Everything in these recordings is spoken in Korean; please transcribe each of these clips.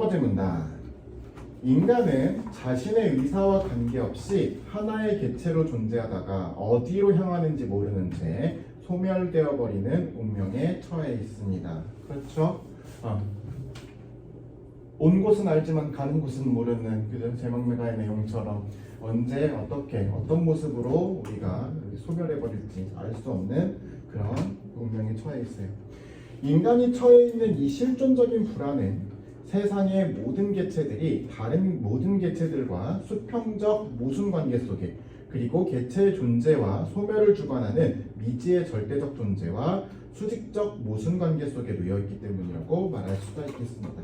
번째 문단. 인간은 자신의 의사와 관계없이 하나의 개체로 존재하다가 어디로 향하는지 모르는 채 소멸되어 버리는 운명에 처해 있습니다. 그렇죠? 어. 온 곳은 알지만 가는 곳은 모르는 그런 제목매가의 내용처럼 언제 어떻게 어떤 모습으로 우리가 소멸해 버릴지 알 수 없는 그런 운명에 처해 있어요. 인간이 처해 있는 이 실존적인 불안은 세상의 모든 개체들이 다른 모든 개체들과 수평적 모순 관계 속에 그리고 개체의 존재와 소멸을 주관하는 미지의 절대적 존재와 수직적 모순 관계 속에 놓여 있기 때문이라고 말할 수가 있겠습니다.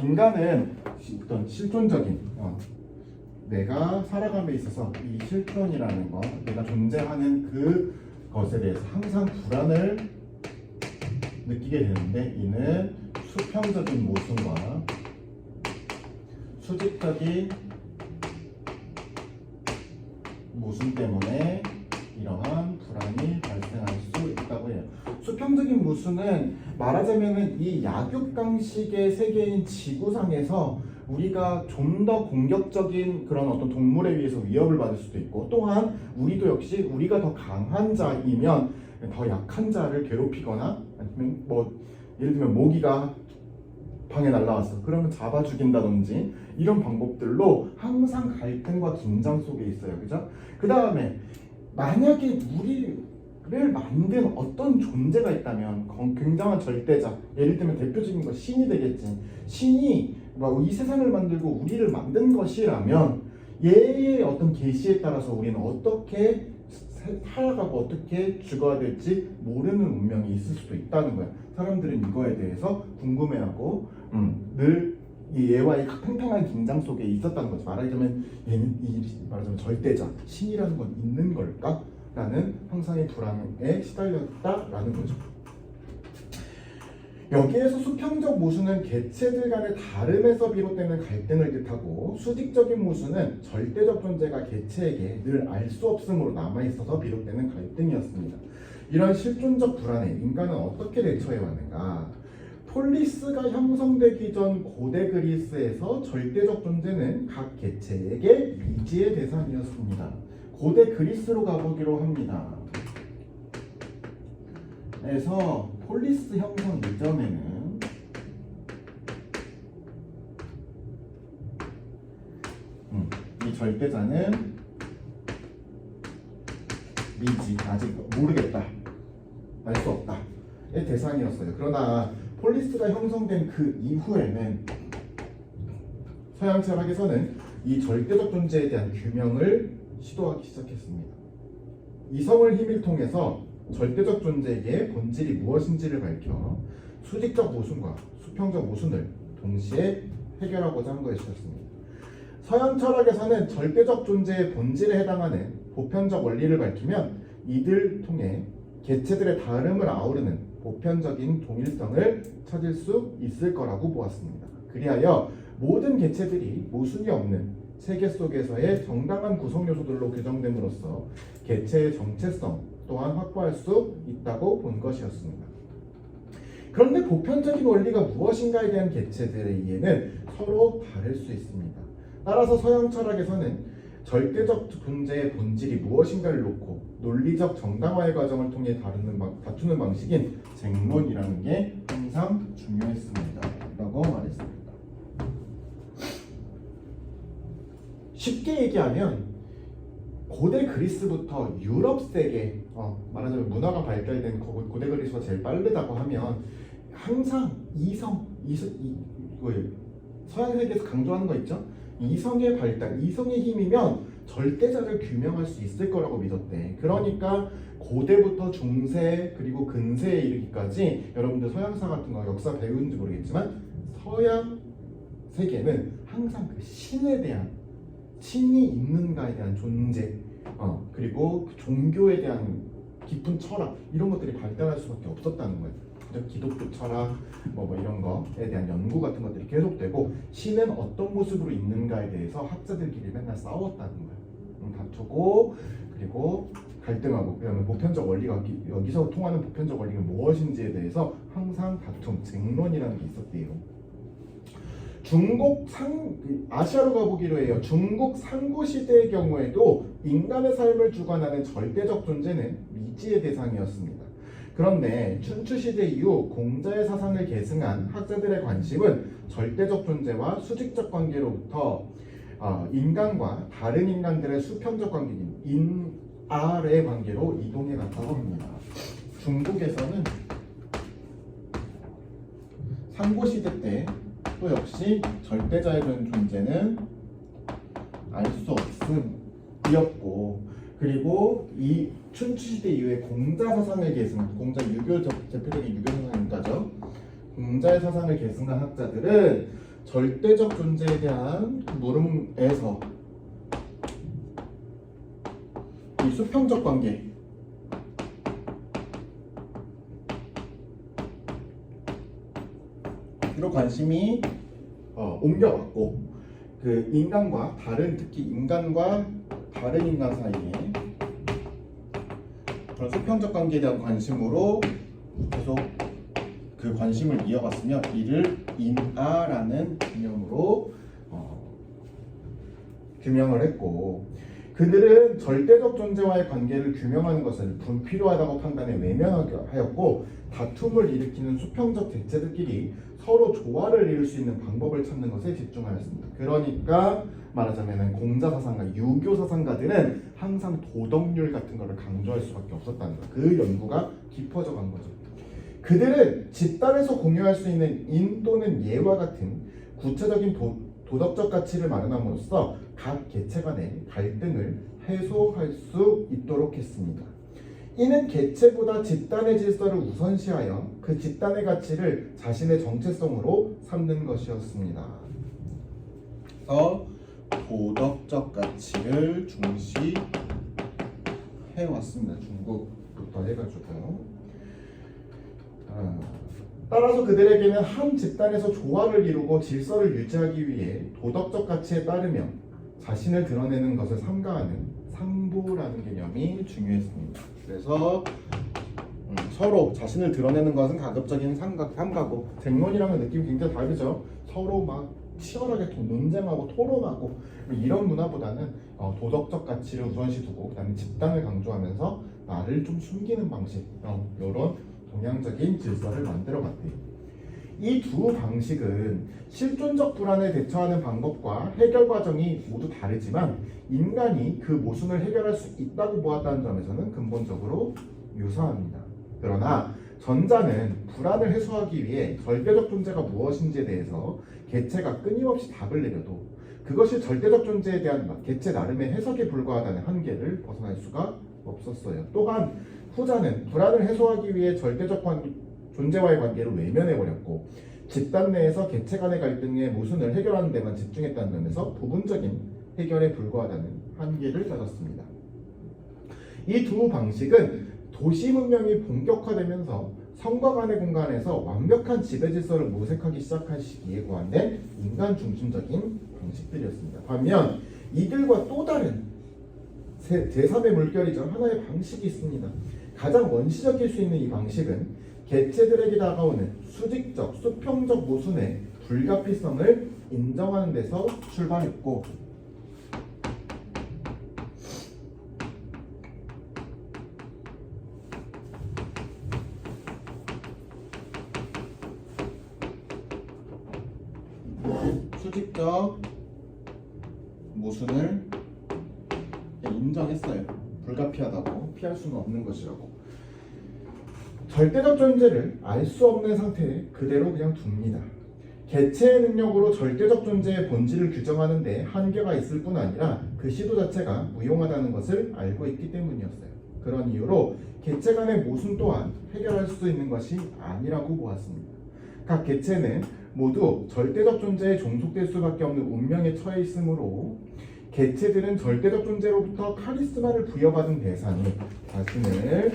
인간은 어떤 실존적인 어, 내가 살아감에 있어서 이 실존이라는 것, 내가 존재하는 그 것에 대해서 항상 불안을 느끼게 되는데 이는 수평적인 모순과 수직적인 모순 때문에 이러한 불안이 발생할 수 있다고 해요. 수평적인 모순은 말하자면은 이 약육강식의 세계인 지구상에서 우리가 좀 더 공격적인 그런 어떤 동물에 의해서 위협을 받을 수도 있고 또한 우리도 역시 우리가 더 강한 자이면 더 약한 자를 괴롭히거나 아니면 뭐 예를 들면 모기가 방에 날라왔어 그러면 잡아 죽인다든지 이런 방법들로 항상 갈등과 긴장 속에 있어요. 그죠? 그 다음에 만약에 우리를 만든 어떤 존재가 있다면 건- 굉장한 절대자. 예를 들면 대표적인 거 신이 되겠지. 신이 뭐이 세상을 만들고 우리를 만든 것이라면 얘의 어떤 계시에 따라서 우리는 어떻게 사- 살아가고 어떻게 죽어야 될지 모르는 운명이 있을 수도 있다는 거야. 사람들은 이거에 대해서 궁금해하고 음, 늘 이 얘와의 팽팽한 긴장 속에 있었다는 거죠. 말하자면 얘는 이 말하자면 절대자 신이라는 건 있는 걸까? 라는 항상의 불안에 시달렸다라는 거죠. 여기에서 수평적 모순은 개체들 간의 다름에서 비롯되는 갈등을 뜻하고 수직적인 모순은 절대적 존재가 개체에게 늘 알 수 없음으로 남아있어서 비롯되는 갈등이었습니다. 이런 실존적 불안에 인간은 어떻게 대처해 왔는가? 폴리스가 형성되기 전 고대 그리스에서 절대적 존재는 각 개체에게 미지의 대상이었습니다. 고대 그리스로 가보기로 합니다. 그래서 폴리스 형성 이전에는 음, 이 절대자는 미지 아직 모르겠다 알 수 없다 의 대상이었어요. 그러나 폴리스가 형성된 그 이후에는 서양 철학에서는 이 절대적 존재에 대한 규명을 시도하기 시작했습니다. 이성을 힘을 통해서 절대적 존재의 본질이 무엇인지를 밝혀 수직적 모순과 수평적 모순을 동시에 해결하고자 한 것이었습니다. 서양 철학에서는 절대적 존재의 본질에 해당하는 보편적 원리를 밝히면 이들 통해 개체들의 다름을 아우르는 보편적인 동일성을 찾을 수 있을 거라고 보았습니다. 그리하여 모든 개체들이 모순이 없는 세계 속에서의 정당한 구성 요소들로 규정됨으로써 개체의 정체성 또한 확보할 수 있다고 본 것이었습니다. 그런데 보편적인 원리가 무엇인가에 대한 개체들의 이해는 서로 다를 수 있습니다. 따라서 서양 철학에서는 절대적 존재의 본질이 무엇인가를 놓고 논리적 정당화의 과정을 통해 다루는 방, 다투는 방식인 쟁론이라는 게 항상 중요했습니다. 라고 말했습니다. 쉽게 얘기하면 고대 그리스부터 유럽 세계 어, 말하자면 문화가 발달된 고- 고대 그리스가 제일 빠르다고 하면 항상 이성 이성 이, 그 서양 세계에서 강조하는 거 있죠? 이성의 발달 이성의 힘이면 절대자를 규명할 수 있을 거라고 믿었대. 그러니까 고대부터 중세 그리고 근세에 이르기까지 여러분들 서양사 같은 거 역사 배우는지 모르겠지만 서양 세계는 항상 그 신에 대한 신이 있는가에 대한 존재, 어, 그리고 그 종교에 대한 깊은 철학 이런 것들이 발달할 수밖에 없었다는 거예요. 기독교 철학, 뭐, 뭐 이런 거에 대한 연구 같은 것들이 계속되고 신은 어떤 모습으로 있는가에 대해서 학자들끼리 맨날 싸웠다는 거예요. 음, 다투고 그리고 갈등하고 그다음에 보편적 원리가 기- 여기서 통하는 보편적 원리가 무엇인지에 대해서 항상 다툼, 쟁론이라는 게 있었대요. 중국 상 아시아로 가보기로 해요. 중국 상고 시대의 경우에도 인간의 삶을 주관하는 절대적 존재는 미지의 대상이었습니다. 그런데 춘추 시대 이후 공자의 사상을 계승한 학자들의 관심은 절대적 존재와 수직적 관계로부터 어, 인간과 다른 인간들의 수평적 관계인 인알의 관계로 이동해 갔다고 합니다. 중국에서는 상고 시대 때 또 역시 절대자의 존재는 알 수 없음이었고 그리고 이 춘추 시대 이후에 공자 사상을 계승 공자 유교 대표적인 유교 사상가죠. 공자의 사상을 계승한 학자들은 절대적 존재에 대한 물음에서 이 수평적 관계 관심이 어, 옮겨왔고 그 인간과 다른 특히 인간과 다른 인간 사이에 그런 수평적 관계에 대한 관심으로 계속 그 관심을 이어갔으며 이를 인아라는 개념으로 어, 규명을 했고 그들은 절대적 존재와의 관계를 규명하는 것을 불필요하다고 판단해 외면하였고 다툼을 일으키는 수평적 대체들끼리 서로 조화를 이룰 수 있는 방법을 찾는 것에 집중하였습니다. 그러니까 말하자면 공자 사상가, 유교 사상가들은 항상 도덕률 같은 것을 강조할 수밖에 없었다는 것. 그 연구가 깊어져 간 거죠. 그들은 집단에서 공유할 수 있는 인 또는 예와 같은 구체적인 도, 도덕적 가치를 마련함으로써 각 개체 간의 갈등을 해소할 수 있도록 했습니다. 이는 개체보다 집단의 질서를 우선시하여 그 집단의 가치를 자신의 정체성으로 삼는 것이었습니다. 그래서 도덕적 가치를 중시해 왔습니다. 중국부터 해가지고. 아, 따라서 그들에게는 한 집단에서 조화를 이루고 질서를 유지하기 위해 도덕적 가치에 따르며 자신을 드러내는 것을 삼가하는 상보라는 개념이 중요했습니다. 그래서 음, 서로 자신을 드러내는 것은 가급적인 삼각, 삼가고 쟁론이랑은 느낌이 굉장히 다르죠. 서로 막 치열하게 또 논쟁하고 토론하고 이런 문화보다는 어, 도덕적 가치를 우선시 두고 그다음에 집단을 강조하면서 나를 좀 숨기는 방식 어, 이런 동양적인 질서를 만들어 갔대요. 이 두 방식은 실존적 불안에 대처하는 방법과 해결 과정이 모두 다르지만 인간이 그 모순을 해결할 수 있다고 보았다는 점에서는 근본적으로 유사합니다. 그러나 전자는 불안을 해소하기 위해 절대적 존재가 무엇인지에 대해서 개체가 끊임없이 답을 내려도 그것이 절대적 존재에 대한 개체 나름의 해석에 불과하다는 한계를 벗어날 수가 없었어요. 또한 후자는 불안을 해소하기 위해 절대적 관, 존재와의 관계를 외면해버렸고 집단 내에서 개체 간의 갈등의 모순을 해결하는 데만 집중했다는 점에서 부분적인 해결에 불과하다는 한계를 가졌습니다. 이 두 방식은 도시 문명이 본격화되면서 성과 간의 공간에서 완벽한 지배 질서를 모색하기 시작한 시기에 고안된 인간 중심적인 방식들이었습니다. 반면 이들과 또 다른 제3의 물결이죠. 하나의 방식이 있습니다. 가장 원시적일 수 있는 이 방식은 개체들에게 다가오는 수직적, 수평적 모순의 불가피성을 인정하는 데서 출발했고 수직적 모순을 인정했어요. 불가피하다고 피할 수는 없는 것이라고. 절대적 존재를 알 수 없는 상태에 그대로 그냥 둡니다. 개체의 능력으로 절대적 존재의 본질을 규정하는데 한계가 있을 뿐 아니라 그 시도 자체가 무용하다는 것을 알고 있기 때문이었어요. 그런 이유로 개체 간의 모순 또한 해결할 수 있는 것이 아니라고 보았습니다. 각 개체는 모두 절대적 존재에 종속될 수밖에 없는 운명에 처해 있으므로 개체들은 절대적 존재로부터 카리스마를 부여받은 대상이 자신을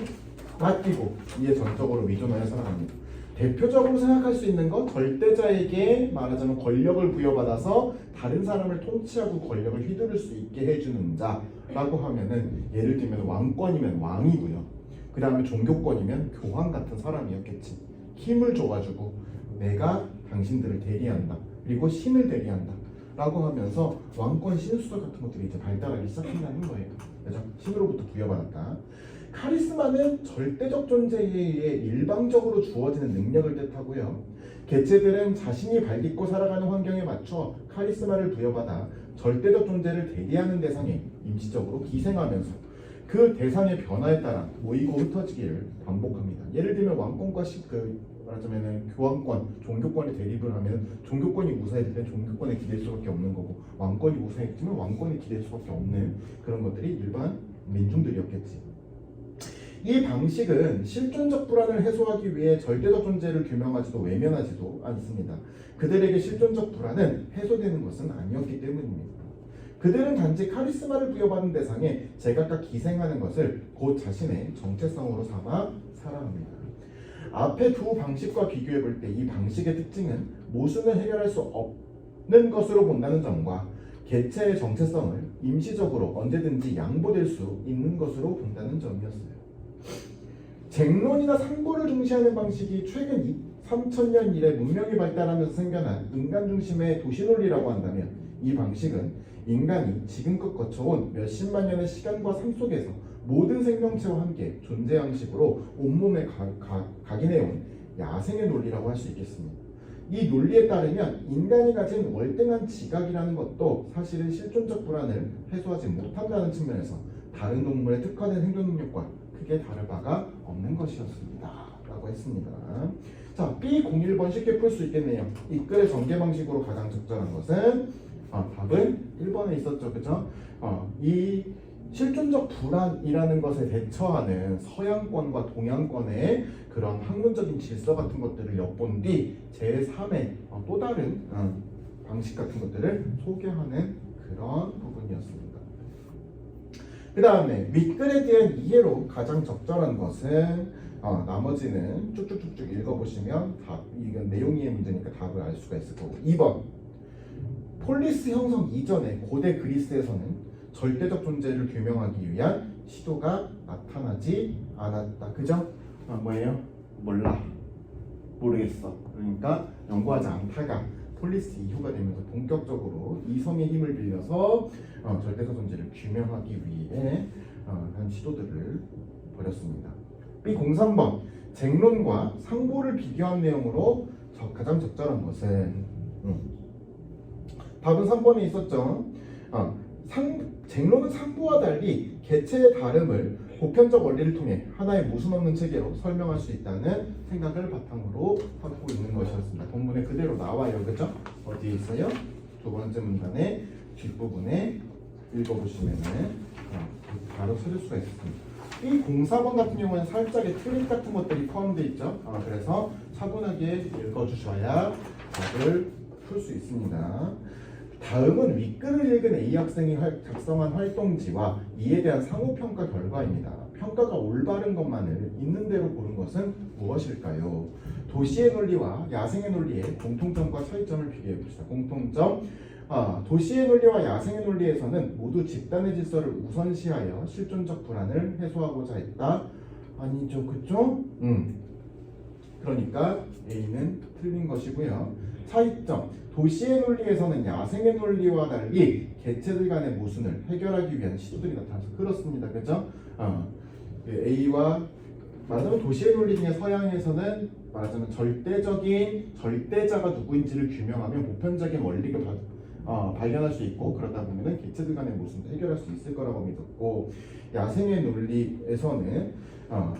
아끼고 이에 전적으로 의존하여 살아갑니다. 대표적으로 생각할 수 있는 건 절대자에게 말하자면 권력을 부여받아서 다른 사람을 통치하고 권력을 휘두를 수 있게 해주는 자라고 하면은 예를 들면 왕권이면 왕이고요. 그 다음에 종교권이면 교황 같은 사람이었겠지. 힘을 줘가지고 내가 당신들을 대리한다. 그리고 신을 되게 한다. 라고 하면서 왕권 신수설 같은 것들이 이제 발달하기 시작한다는 거예요. 그죠? 신으로부터 부여받았다. 카리스마는 절대적 존재에 의해 일방적으로 주어지는 능력을 뜻하고요. 개체들은 자신이 발딛고 살아가는 환경에 맞춰 카리스마를 부여받아 절대적 존재를 대리하는 대상에 임시적으로 기생하면서 그 대상의 변화에 따라 모이고 흩어지기를 반복합니다. 예를 들면 왕권과 시, 그 말하자면은 교황권, 종교권의 대립을 하면 종교권이 우세해질 때 종교권에 기댈 수밖에 없는 거고 왕권이 우세해지면 왕권에 기댈 수밖에 없는 그런 것들이 일반 민중들이었겠지. 이 방식은 실존적 불안을 해소하기 위해 절대적 존재를 규명하지도 외면하지도 않습니다. 그들에게 실존적 불안은 해소되는 것은 아니었기 때문입니다. 그들은 단지 카리스마를 부여받은 대상에 제각각 기생하는 것을 곧 자신의 정체성으로 삼아 살아갑니다. 앞에 두 방식과 비교해 볼 때 이 방식의 특징은 모순을 해결할 수 없는 것으로 본다는 점과 개체의 정체성을 임시적으로 언제든지 양보될 수 있는 것으로 본다는 점이었어요. 쟁론이나 상보를 중시하는 방식이 최근 3천년 이래 문명이 발달하면서 생겨난 인간 중심의 도시 논리라고 한다면 이 방식은 인간이 지금껏 거쳐온 몇십만 년의 시간과 삶 속에서 모든 생명체와 함께 존재 양식으로 온몸에 가, 가, 각인해온 야생의 논리라고 할 수 있겠습니다. 이 논리에 따르면 인간이 가진 월등한 지각이라는 것도 사실은 실존적 불안을 해소하지 못한다는 측면에서 다른 동물에 특화된 생존 능력과 크게 다를 바가 없는 것이었습니다. 라고 했습니다. 자, B01번 쉽게 풀 수 있겠네요. 이 글의 전개 방식으로 가장 적절한 것은 어, 답은 1번에 있었죠. 그죠? 어, 이 실존적 불안이라는 것에 대처하는 서양권과 동양권의 그런 학문적인 질서 같은 것들을 엿본 뒤 제3의 어, 또 다른 어, 방식 같은 것들을 소개하는 그런 부분이었습니다. 그 다음에 윗글에 대한 이해로 가장 적절한 것은 어, 나머지는 쭉쭉쭉쭉 읽어보시면 답, 이건 내용의 문제니까 답을 알 수가 있을 거고 2번 폴리스 형성 이전에 고대 그리스에서는 절대적 존재를 규명하기 위한 시도가 나타나지 않았다. 그죠? 아, 뭐예요? 몰라. 모르겠어. 그러니까 연구하지 않다가 폴리스 이후가 되면서 본격적으로 이성의 힘을 빌려서 어, 절대적 존재를 규명하기 위해 어, 한 시도들을 벌였습니다. B03번 쟁론과 상보를 비교한 내용으로 저- 가장 적절한 것은 음. 답은 3번에 있었죠. 어, 상, 쟁론은 상보와 달리 개체의 다름을 보편적 원리를 통해 하나의 모순 없는 체계로 설명할 수 있다는 생각을 바탕으로 하고 있는 것이었습니다. 본문에 그대로 나와요. 그죠? 어디에 있어요? 두 번째 문단의 뒷부분에 읽어보시면은 어, 바로 찾을 수가 있습니다. 이 04번 같은 경우는 살짝의 트릭 같은 것들이 포함되어 있죠. 아, 그래서 차분하게 읽어주셔야 답을 풀 수 있습니다. 다음은 윗글을 읽은 A 학생이 활- 작성한 활동지와 이에 대한 상호평가 결과입니다. 평가가 올바른 것만을 있는 대로 고른 것은 무엇일까요? 도시의 논리와 야생의 논리의 공통점과 차이점을 비교해 봅시다. 공통점 아, 도시의 논리와 야생의 논리에서는 모두 집단의 질서를 우선시하여 실존적 불안을 해소하고자 했다. 아니죠, 그죠? 음. 그러니까 A는 틀린 것이고요. 차이점. 도시의 논리에서는 야생의 논리와 달리 개체들 간의 모순을 해결하기 위한 시도들이 나타나서 그렇습니다. 그죠? 어, 그 A와 말하자면 도시의 논리 중에 서양에서는 말하자면 절대적인 절대자가 누구인지를 규명하면 보편적인 원리를 바, 어, 발견할 수 있고 그러다 보면은 개체들 간의 모순도 해결할 수 있을 거라고 믿었고 야생의 논리에서는 어,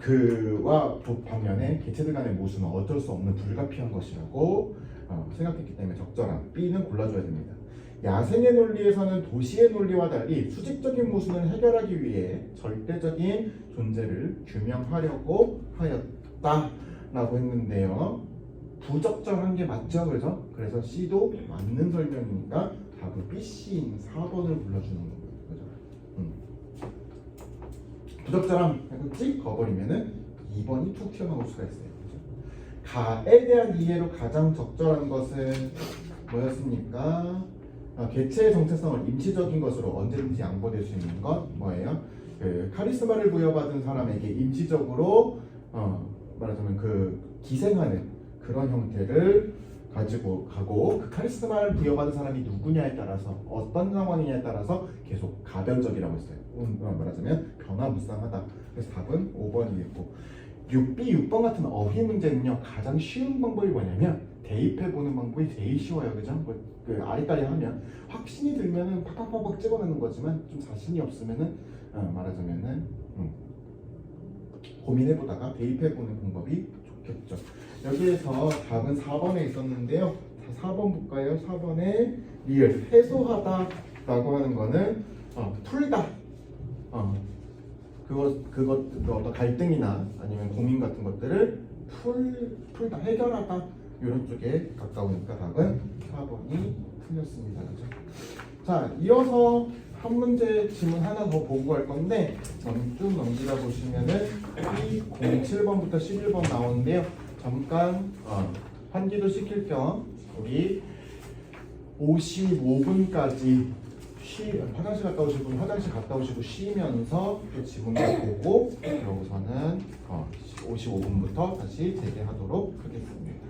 그와 반면에 개체들 간의 모순은 어쩔 수 없는 불가피한 것이라고 어, 생각했기 때문에 적절한 B는 골라줘야 됩니다. 야생의 논리에서는 도시의 논리와 달리 수직적인 모순을 해결하기 위해 절대적인 존재를 규명하려고 하였다라고 했는데요. 부적절한 게 맞죠, 그죠? 그래서 C도 맞는 설명이니까 답은 B, C인 4번을 불러주는 겁니다, 그죠? 음. 부적절함 찍 거버리면은 2번이 툭 튀어나올 수가 있어요. 가에 대한 이해로 가장 적절한 것은 뭐였습니까? 어, 개체의 정체성을 임시적인 것으로 언제든지 양보될 수 있는 것 뭐예요? 그 카리스마를 부여받은 사람에게 임시적으로 어, 말하자면 그 기생하는 그런 형태를 가지고 가고 그 카리스마를 부여받은 사람이 누구냐에 따라서 어떤 상황이냐에 따라서 계속 가변적이라고 했어요. 음, 말하자면 변화무쌍하다. 그래서 답은 5번이겠고 6B, 6번 같은 어휘 문제는요 가장 쉬운 방법이 뭐냐면 대입해 보는 방법이 제일 쉬워요, 그죠? 그, 그 아리까리 하면 확신이 들면은 팍팍팍팍 찍어내는 거지만 좀 자신이 없으면은 어, 말하자면은 음, 고민해 보다가 대입해 보는 방법이 좋겠죠. 여기에서 답은 4번에 있었는데요. 자, 4번 볼까요? 4번에 리을 해소하다 라고 하는 거는 어, 풀다. 어, 그것 그것 그 어떤 갈등이나 아니면 고민 같은 것들을 풀 풀다 해결하다 이런 쪽에 가까우니까 답은 4번이 틀렸습니다. 그죠? 자 이어서 한 문제 지문 하나 더 보고 갈 건데 음, 쭉 넘기다 보시면은 07번부터 11번 나오는데요. 잠깐 어, 환기도 시킬 겸 우리 55분까지 쉬, 화장실 갔다 오실 분 화장실 갔다 오시고 쉬면서 또 지문도 보고 그러고서는 어, 55분부터 다시 재개하도록 하겠습니다.